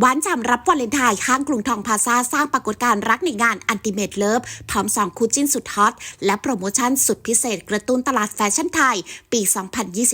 หวานฉ่ำรับวาเลนไทน์ข้างกรุงทองพาซาสร้างปรากฏการณ์รักในงานอันติเม e เลิฟพร้อมสองคู่จิ้นสุดฮอต และโปรโมชั่นสุดพิเศษกระตุ้นตลาดแฟชั่นไทย ปี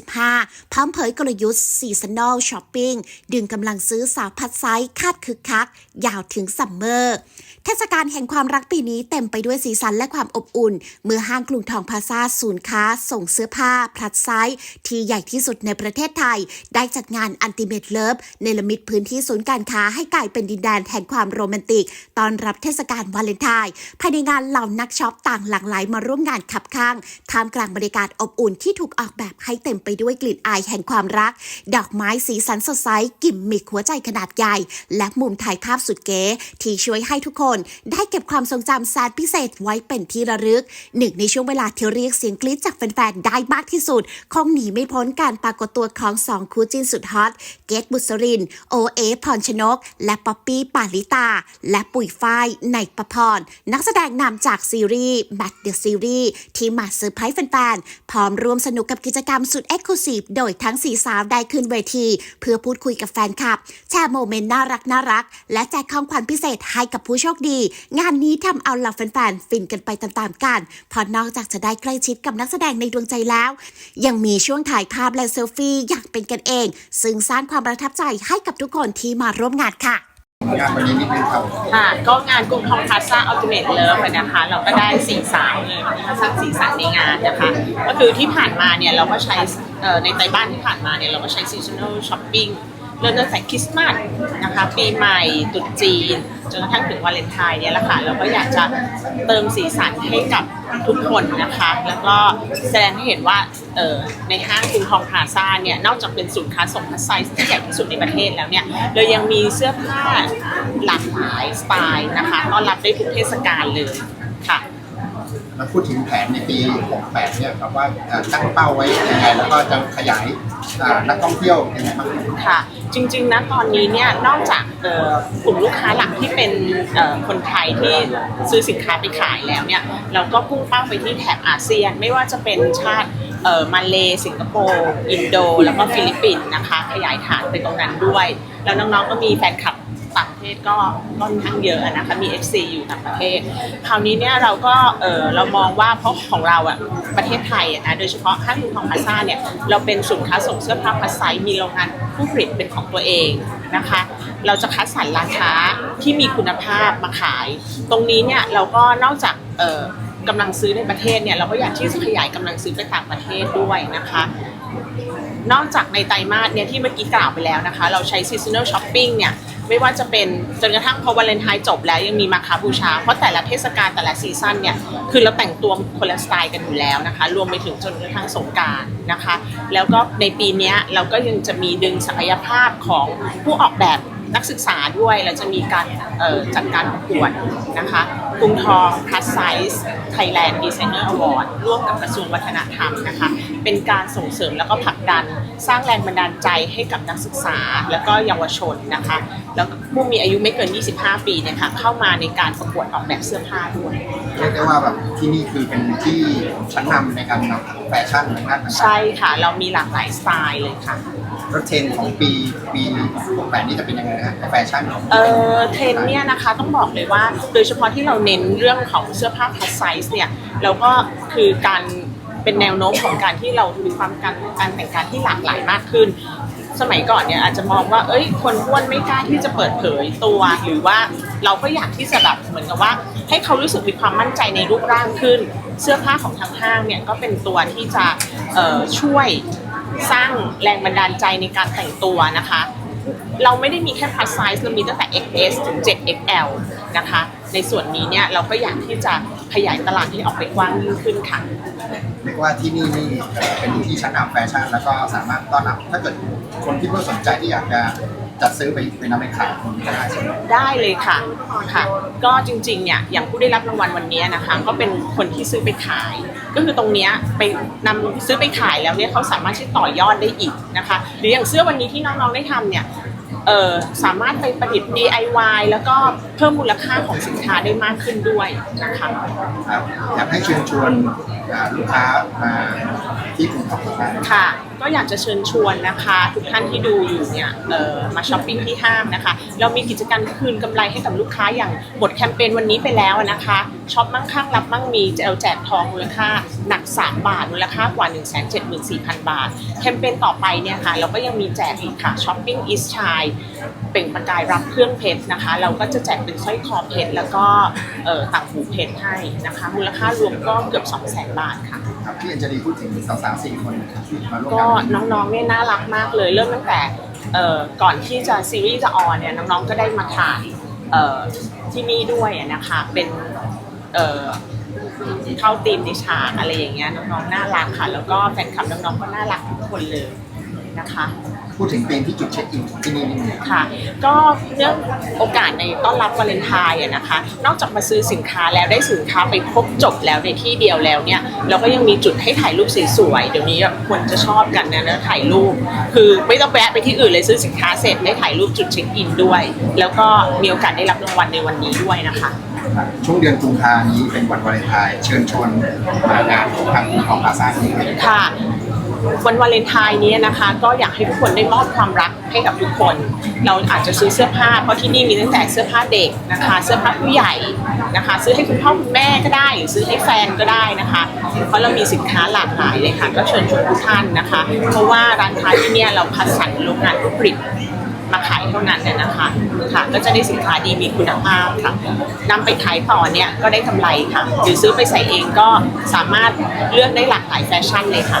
2025 พร้อมเผยกลยุทธ์ซีซัน a ลช้อปปิ้ง ดึงกำลังซื้อสาวพัดไซส์คาดคึกคัก ยาวถึงซัมเมอร์ เทศกาลแห่งความรักปีนี้เต็มไปด้วยสีสันและความอบอุ่น เมื่อห้างกรุงทองพาซาศูนย์ค้า ส่งเสื้อผ้า พลัดไซส์ที่ใหญ่ที่สุดในประเทศไทย ได้จัดงานอันติเม e เลิฟเนรมิตพื้นที่ศูนย์การค้าให้กลายเป็นดินแดนแห่งความโรแมนติกตอนรับเทศกาลวาเลนไทน์ภายในงานเหล่านักช็อปต่างหลั่งไหลมาร่วมงานขับข้างท่ามกลางบรรยากาศอบอุ่นที่ถูกออกแบบให้เต็มไปด้วยกลิ่นอายแห่งความรัก ดอกไม้สีสันสดใสกิมมิคหัวใจขนาดใหญ่ และมุมถ่ายภาพสุดเก๋ที่ช่วยให้ทุกคนได้เก็บความทรงจำแสนพิเศษไว้เป็นที่ระลึก หนึ่งในช่วงเวลาที่เรียกเสียงกรี๊ดจากแฟนๆ ได้มากที่สุด คงหนีไม่พ้นการปรากฏตัวของสองคู่จิ้นสุดฮอต เกตบุษริน โอเอพรชนก และป๊อปปี้ปาลิตา และปุ๋ยฝ้ายในประพร นักแสดงนำจากซีรีส์แบทเดอะซีรีส์ที่มาเซอร์ไพรส์แฟนๆ พร้อมร่วมสนุกกับกิจกรรมสุดเอ็กซ์คลูซีฟโดยทั้งสี่สาวได้ขึ้นเวที เพื่อพูดคุยกับแฟนคลับ แชร์โมเมนต์น่ารักน่ารักและแจกของขวัญพิเศษให้กับผู้โชคดี งานนี้ทำเอาเหล่าแฟนๆฟินกันไปตามๆกันเพราะนอกจากจะได้ใกล้ชิดกับนักแสดงในดวงใจแล้ว ยังมีช่วงถ่ายภาพและเซลฟี่อย่างเป็นกันเอง ซึ่งสร้างความประทับใจให้กับทุกคนที่มาร่วมงานค่ะงานวันนี้นิดนึงครับค่ะก็งานกรุงทองพลาซ่าอัลติเมทเลิฟนะคะ เราก็ได้สีสันเลยมาสร้างสีสันในงานนะคะ ก็คือที่ผ่านมาเนี่ยเราก็ใช้เอ่อในไตรบ้านที่ผ่านมาเนี่ยเราก็ใช้ seasonal shopping เริ่มตั้งแต่คริสต์มาสนะคะปีใหม่ตรุษจีน จนกระทั่งถึงวาเลนไทน์เนี่ยแหละค่ะเราก็อยากจะเติมสีสันให้กับทุกคนนะคะ แล้วก็แสดงให้เห็นว่าในห้างกรุงทองพาซ่าเนี่ยนอกจากเป็นศูนย์ค้าส่งพัสไซส์ที่ใหญ่ที่สุดในประเทศแล้วเนี่ยเรายังมีเสื้อผ้าหลากหลายสไตล์นะคะต้อนรับได้ทุกเทศกาลเลยค่ะ แล้วพูดถึงแผนในปี 68 เนี่ยครับว่าตั้งเป้าไว้ยังไงแล้วก็จะขยายนักท่องเที่ยวยังไงบ้างค่ะ จริงๆนะตอนนี้เนี่ยนอกจากกลุ่มลูกค้าหลักที่เป็นคนไทยที่ซื้อสินค้าไปขายแล้วเนี่ยเราก็พุ่งเป้าไปที่แถบอาเซียน ไม่ว่าจะเป็นชาติมาเลสิงคโปร์อินโด แล้วก็ฟิลิปปินส์นะคะ ขยายฐานไปตรงนั้นด้วย แล้วน้องๆก็มีแฟนคลับ ต่างประเทศก็ค่อนข้างเยอะนะคะมี FC อยู่ต่างประเทศ คราวนี้เนี่ยเราก็เออเรามองว่าเพราะของเราอะประเทศไทยอะนะโดยเฉพาะห้างกรุงทองพาซ่าเนี่ยเราเป็นศูนย์ค้าส่งเสื้อผ้าพลาสไซส์มีโรงงานผู้ผลิตเป็นของตัวเองนะคะ เราจะคัดสรรร้านค้าที่มีคุณภาพมาขาย ตรงนี้เนี่ยเราก็นอกจากเออกำลังซื้อในประเทศเนี่ยเราก็อยากที่จะขยายกำลังซื้อไปต่างประเทศด้วยนะคะ นอกจากในไตรมาสเนี่ยที่เมื่อกี้กล่าวไปแล้วนะคะ เราใช้ seasonal shopping เนี่ย ไม่ว่าจะเป็นจนกระทั่งพอวาเลนไทน์จบแล้วยังมีมาคาบูชา เพราะแต่ละเทศกาลแต่ละซีซั่นเนี่ยคือเราแต่งตัวคนละสไตล์กันอยู่แล้วนะคะ รวมไปถึงจนกระทั่งสงการนะคะ แล้วก็ในปีนี้เราก็ยังจะมีดึงศักยภาพของผู้ออกแบบนักศึกษาด้วยเราจะมีการจัดการประกวดนะคะ กรุงทอง Plus Size Thailand Designer Award ร่วมกับกระทรวงวัฒนธรรมนะคะ เป็นการส่งเสริมแล้วก็ผลักดัน สร้างแรงบันดาลใจให้กับนักศึกษา แล้วก็เยาวชนนะคะ แล้วก็ผู้มีอายุไม่เกิน 25 ปีเนี่ยค่ะเข้ามาในการประกวดออกแบบเสื้อผ้าด้วยเรียกได้ว่าแบบที่นี่คือเป็นที่ชั้นนำในการนำแฟชั่นในด้านต่างๆใช่ค่ะ เรามีหลากหลายสไตล์เลยค่ะรถเทรนด์ของปีปี68นี่จะเป็นยังไงนะฮะแฟชั่นของเออเทรนด์เนี่ยนะคะต้องบอกเลยว่าโดยเฉพาะที่เราเน้นเรื่องของเสื้อผ้า plus size เนี่ยเราก็คือการเป็นแนวโน้มของการที่เรามีความการการแต่งกายที่หลากหลายมากขึ้น สมัยก่อนเนี่ยอาจจะมองว่า เอ้ย คนอ้วนไม่กล้าที่จะเปิดเผยตัว หรือว่าเราก็อยากที่จะแบบเหมือนกับว่า ให้เขารู้สึกมีความมั่นใจในรูปร่างขึ้น เสื้อผ้าของทางห้างเนี่ยก็เป็นตัวที่จะช่วยสร้างแรงบันดาลใจในการแต่งตัวนะคะ เราไม่ได้มีแค่ plus size เรามีตั้งแต่ XS ถึง 7XL นะคะ ในส่วนนี้เนี่ยเราก็อยากที่จะขยายตลาดให้ออกไปกว้างยิ่งขึ้นค่ะ เรียกว่าที่นี่นี่เป็นที่ชั้นนำแฟชั่น แล้วก็สามารถต้อนรับถ้าเกิดคนที่เพิ่งสนใจที่อยากจะจัดซื้อไปไปนำไปขายตรงนี้ก็ได้ใช่ไหมได้เลยค่ะค่ะ ก็จริงๆเนี่ยอย่างผู้ได้รับรางวัลวันนี้นะคะก็เป็นคนที่ซื้อไปขาย ก็คือตรงเนี้ยไปนำซื้อไปขายแล้วเนี่ยเขาสามารถที่ต่อยอดได้อีกนะคะ หรืออย่างเสื้อวันนี้ที่น้องๆได้ทำเนี่ย เออสามารถไปประดิษฐ์ DIY แล้วก็เพิ่มมูลค่าของสินค้าได้มากขึ้นด้วยนะคะครับอยากให้เชิญชวนอ่าลูกค้ามาที่กลุ่มของเรา ค่ะ ก็อยากจะเชิญชวนนะคะ ทุกท่านที่ดูอยู่เนี่ยเออมาช้อปปิ้งที่ห้างนะคะ เรามีกิจกรรมคืนกำไรให้กับลูกค้าอย่างหมดแคมเปญวันนี้ไปแล้วนะคะช็อปมั่งคั่งรับมั่งมีจะเอาแจกทองมูลค่าหนัก 3 บาทมูลค่ากว่า 1 7 4 0 0 0 บาท แคมเปญต่อไปเนี่ยค่ะเราก็ยังมีแจกอีกค่ะช้อปปิ้งอีสชายเปล่งประกายรับเครื่องเพชรนะคะ เราก็จะแจกเป็นสร้อยคอเพชรแล้วก็ต่างหูเพชรให้นะคะ มูลค่ารวมก็เกือบ 2 0 0 0 0 0 บาทค่ะ ครับพี่เอ็นจะดีพูดถึงสาวๆสี่คนที่มาร่วมก็นน้องๆเนี่ยน่ารักมากเลยเริ่มตั้งแต่เอ่อก่อนที่จะซีรีส์จะออนเนี่ยน้องๆก็ได้มาถ่ายเอ่อที่นี่ด้วยอะนะคะเป็นเอ่อเข้าตีมในฉากอะไรอย่างเงี้ยน้องๆน่ารักค่ะ แล้วก็แฟนคลับน้องๆก็น่ารักทุกคนเลย นะคะ พูดถึงธีมที่จุดเช็คอินที่นี่นี่มีค่ะ ก็เนื่องโอกาสในต้อนรับวาเลนไทน์อะนะคะ นอกจากมาซื้อสินค้าแล้วได้สินค้าไปครบจบแล้วในที่เดียวแล้วเนี่ย เราก็ยังมีจุดให้ถ่ายรูปสวยๆ เดี๋ยวนี้คนจะชอบกันนะนะถ่ายรูป คือไม่ต้องแวะไปที่อื่นเลยซื้อสินค้าเสร็จได้ถ่ายรูปจุดเช็คอินด้วย แล้วก็มีโอกาสได้รับรางวัลในวันนี้ด้วยนะคะ ช่วงเดือนกุมภานี้เป็นวันวาเลนไทน์เชิญชวนมางานของทางกรุงทองพลาซ่านี้ครับค่ะ วันวาเลนไทน์นี้นะคะ ก็อยากให้ทุกคนได้มอบความรักให้กับทุกคน เราอาจจะซื้อเสื้อผ้าเพราะที่นี่มีตั้งแต่เสื้อผ้าเด็กนะคะ เสื้อผ้าผู้ใหญ่นะคะ ซื้อให้คุณพ่อคุณแม่ก็ได้หรือซื้อให้แฟนก็ได้นะคะ เพราะเรามีสินค้าหลากหลายเลยค่ะ ก็เชิญชวนทุกท่านนะคะ เพราะว่าร้านค้าที่นี่เราคัดสรรโรงงานผู้ผลิตมาขายเท่านั้นเนี่ยนะคะค่ะก็จะได้สินค้าดีมีคุณภาพค่ะนำไปขายต่อเนี่ยก็ได้กำไรค่ะ หรือซื้อไปใส่เองก็สามารถเลือกได้หลากหลายแฟชั่นเลยค่ะ